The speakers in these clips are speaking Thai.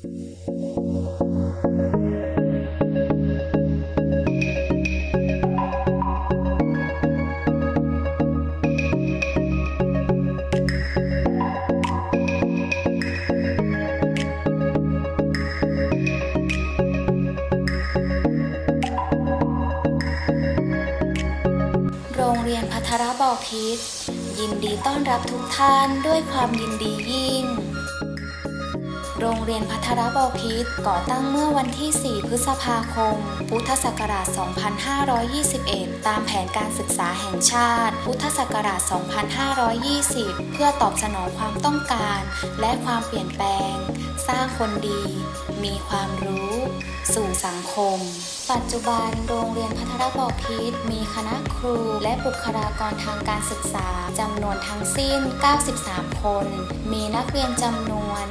โรงเรียนพัทรบอพิษยินดีต้อนรับทุกท่านด้วยความยินดียิ่ง โรงเรียนพัทรบอพิษก่อตั้งเมื่อวันที่ 4 พฤษภาคม พุทธศักราช 2521 ตามแผนการศึกษาแห่งชาติ พุทธศักราช 2520 เพื่อตอบสนองความต้องการ และความเปลี่ยนแปลง สร้างคนดี มีความรู้ สู่สังคม ปัจจุบันโรงเรียนพัทรบอพิษมีคณะครูและบุคลากรทางการศึกษาจำนวนทั้งสิ้น 93 คน มีนักเรียนจำนวน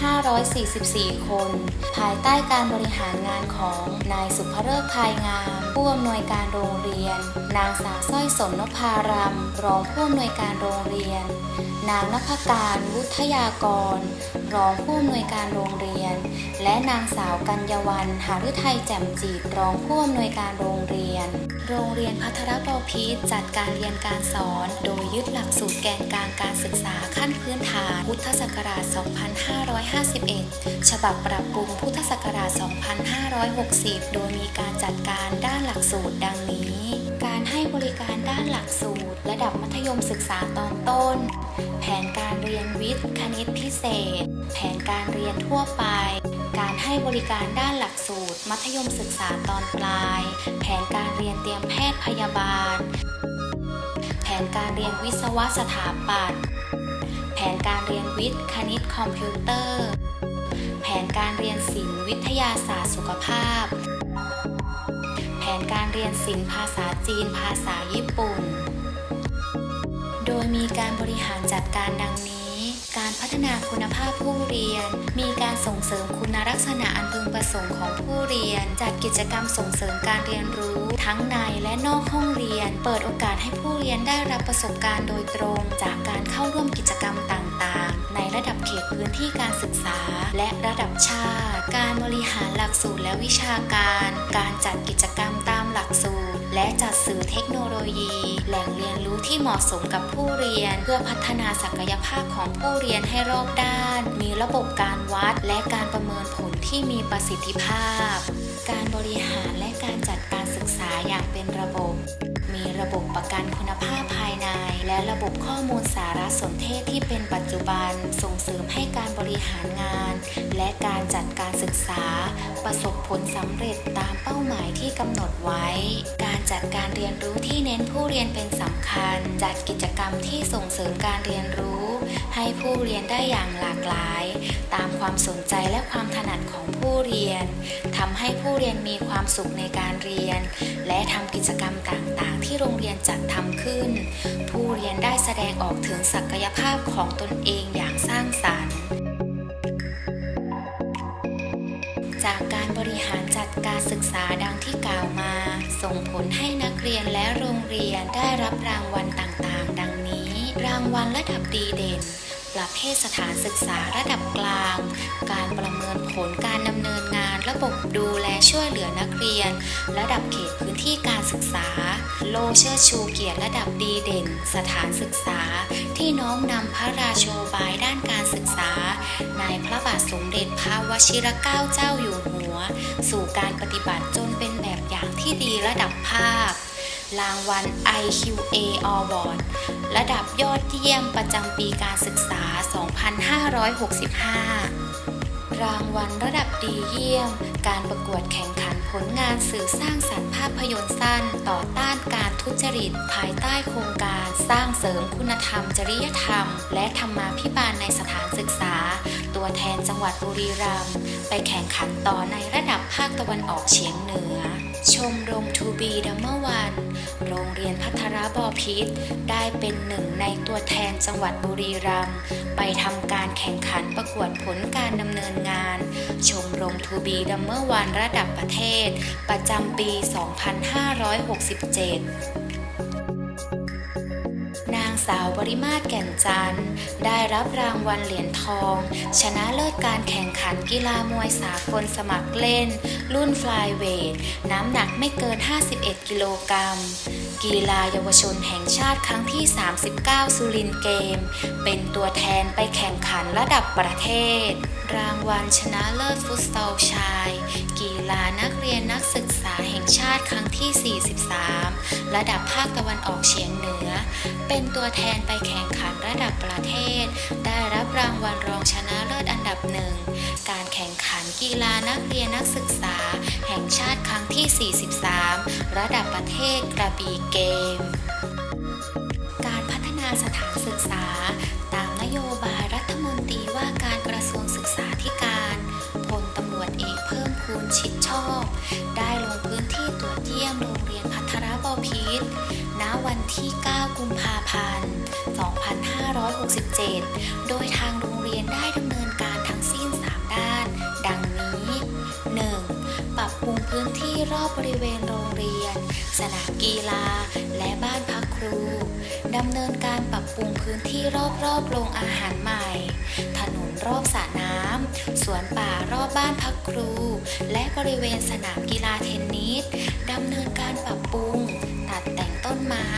1,544 คน ภายใต้การบริหารงานของนายสุภเริกภายงาม ผู้อำนวยการโรงเรียน นางสาวสร้อยสนนพารำรองผู้อำนวยการโรงเรียน นางนภการวุฒยากร รองผู้อำนวยการโรงเรียน และนางสาวกัญญาวันหาฤทัยแจ่มจีตรองผู้อำนวยการโรงเรียน โรงเรียนพัทรบพิษจัดการเรียนการสอน โดยยึดหลักสูตรแกนกลางการศึกษาขั้นพื้นฐาน พุทธศักราช 2551 ฉบับปรับปรุงพุทธศักราช 2560 โดยมีการจัดการด้านหลักสูตรดังนี้ การให้บริการด้านหลักสูตร ระดับมัธยมศึกษาตอนต้น แผนการเรียนวิทย์ คณิตพิเศษ แผนการเรียนทั่วไป การให้บริการด้านหลักสูตร มัธยมศึกษาตอนปลาย แผนการเรียนเตรียมแพทย์พยาบาล แผนการเรียนวิศวะสถาปัตย์แผนการเรียนวิทย์ คณิตคอมพิวเตอร์ แผนการเรียนศิลป์วิทยาศาสตร์สุขภาพ แผนการเรียนศิลป์ภาษาจีน ภาษาญี่ปุ่น โดยมีการบริหารจัดการดังนี้ ฒนาคุณภาพผู้เรียน มีการส่งเสริมคุณลักษณะอันพึงประสงค์ของผู้เรียน จัดกิจกรรมส่งเสริมการเรียนรู้ ทั้งในและนอกห้องเรียน เปิดโอกาสให้ผู้เรียนได้รับประสบการณ์โดยตรง จากการเข้าร่วมกิจกรรมต่างๆ ในระดับเขตพื้นที่การศึกษา และระดับชาติ การบริหารหลักสูตรและวิชาการ การจัดกิจกรรม ตามหลักสูตร และจัดสื่อเทคโนโลยี แหล่งเรียนรู้ที่เหมาะสมกับผู้เรียน เพื่อพัฒนาศักยภาพของผู้เรียนให้รอบด้าน มีระบบการวัด และการประเมินผลที่มีประสิทธิภาพ การบริหารและการจัดการศึกษาอย่างเป็นระบบ มีระบบประกันคุณภาพภายใน และระบบข้อมูลสารสนเทศที่เป็นปัจจุบัน ส่งเสริมให้การบริหารงาน และการจัดการศึกษา ประสบผลสำเร็จตามเป้าหมายที่กำหนดไว้ การจัดการเรียนรู้ที่เน้นผู้เรียนเป็นสำคัญ จัดกิจกรรมที่ส่งเสริมการเรียนรู้ ให้ผู้เรียนได้อย่างหลากหลาย ตามความสนใจและความถนัดของผู้เรียนทำให้ผู้เรียนมีความสุขในการเรียน และทำกิจกรรมต่างๆ ที่โรงเรียนจัดทำขึ้น ผู้เรียนได้แสดงออกถึงศักยภาพของตนเองอย่างสร้างสรรค์ จากการบริหารจัดการศึกษาดังที่กล่าวมา ส่งผลให้นักเรียนและโรงเรียนได้รับรางวัลต่างๆ ดังนี้ รางวัลระดับดีเด่น ประเภทสถานศึกษาระดับกลาง การประเมินผลการดำเนินงาน ระบบดูแลช่วยเหลือนักเรียน ระดับเขตพื้นที่การศึกษา โลเชิดชูเกียรติระดับดีเด่น สถานศึกษา ที่น้อมนำพระราโชบายด้านการศึกษา ในพระบาทสมเด็จพระวชิรเกล้าเจ้าอยู่หัว สู่การปฏิบัติจนเป็นแบบอย่างที่ดีระดับภาครางวัล IQA Award ระดับยอดเยี่ยมประจำปีการศึกษา 2565 รางวัลระดับดีเยี่ยม การประกวดแข่งขันผลงานสื่อสร้างสรรค์ภาพยนตร์สั้น ต่อต้านการทุจริต ภายใต้โครงการสร้างเสริมคุณธรรม จริยธรรม และธรรมาภิบาลในสถานศึกษา ตัวแทนจังหวัดบุรีรัมย์ไปแข่งขันต่อในระดับภาคตะวันออกเฉียงเหนือ ชมรมทูบีดัมเมอร์วัน บอพิษได้เป็นหนึ่งในตัวแทนจังหวัดบุรีรัมย์ไปทำการแข่งขันประกวดผลการดำเนินงาน ชมรมทูบีดัมเมอร์วันระดับประเทศ ประจำปี 2567นางสาวบริมาตรแก่นจันทร์ได้รับรางวัลเหรียญทอง ชนะเลิศการแข่งขันกีฬามวยสากลสมัครเล่น รุ่นฟลายเวท น้ำหนักไม่เกิน 51 กิโลกรัม กีฬาเยาวชนแห่งชาติครั้งที่ 39 สุรินเกม เป็นตัวแทนไปแข่งขันระดับประเทศ รางวัลชนะเลิศฟุตซอลชาย กีฬานักเรียนนักศึกษาแห่งชาติครั้งที่ 43 ระดับภาคตะวันออกเฉียงเหนือ เป็นตัวแทนไปแข่งขันระดับประเทศ ได้รับรางวัลรองชนะเลิศอันดับหนึ่ง แข่งขันกีฬานักเรียนนักศึกษา แห่งชาติครั้งที่ 43 ระดับประเทศกระบี่เกม การพัฒนาสถานศึกษา ตามนโยบายรัฐมนตรีว่าการกระทรวงศึกษาธิการพลตำรวจเอกเพิ่มพูนชิดชอบ ได้ลงพื้นที่ตรวจเยี่ยมโรงเรียนพัทรบพิตรณวันที่ 9 กุมภาพันธ์ 2567 โดยทางโรง พื้นที่รอบบริเวณโรงเรียน สนามกีฬา และบ้านพักครูดำเนินการปรับปรุงพื้นที่รอบๆโรงอาหารใหม่ ถนนรอบสระน้ำสวนป่ารอบบ้านพักครู และบริเวณสนามกีฬาเทนนิสดำเนินการปรับปรุง ตัดแต่งต้นไม้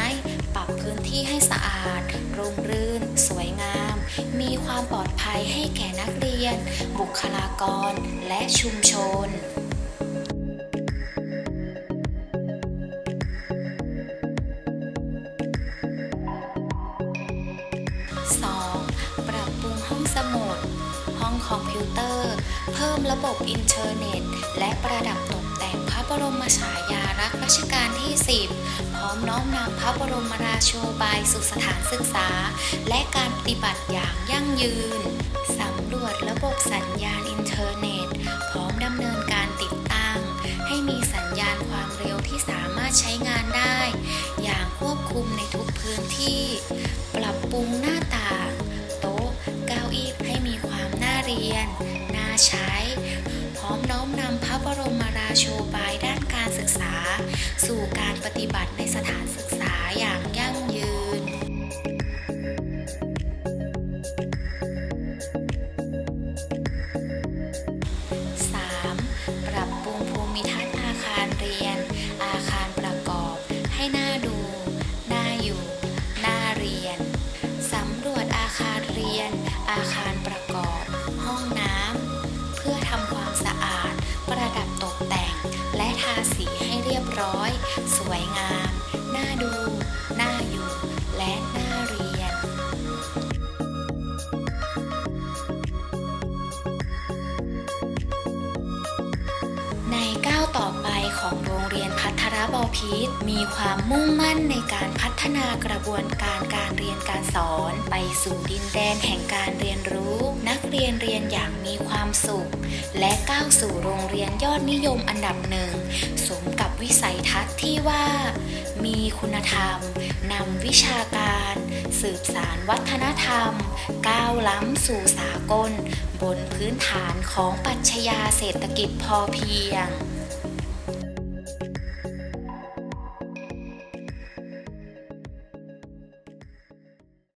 ปรับพื้นที่ให้สะอาดร่มรื่น สวยงาม มีความปลอดภัยให้แก่นักเรียน บุคลากร และชุมชน พิ่มระบบอินเทอร์เน็ต และประดับตกแต่งพระบรมฉายาลักษณ์รัชกาลที่ 10 พร้อมน้อมนำพระบรมราโชบายสู่สถานศึกษา และการปฏิบัติอย่างยั่งยืน สำรวจระบบสัญญาณอินเทอร์เน็ต พร้อมดำเนินการติดตั้ง ให้มีสัญญาณความเร็วที่สามารถใช้งานได้ อย่างควบคุมในทุกพื้นที่ ปรับปรุง ปฏิบัติในสถานศึกษา พิตรมีความมุ่งมั่นในการพัฒนากระบวนการการเรียนการสอน ไปสู่ดินแดนแห่งการเรียนรู้ นักเรียนเรียนอย่างมีความสุข และก้าวสู่โรงเรียนยอดนิยมอันดับหนึ่งสมกับวิสัยทัศน์ที่ว่า มีคุณธรรมนำวิชาการ สืบสารวัฒนธรรม ก้าวล้ำสู่สากล บนพื้นฐานของปรัชญาเศรษฐกิจพอเพียง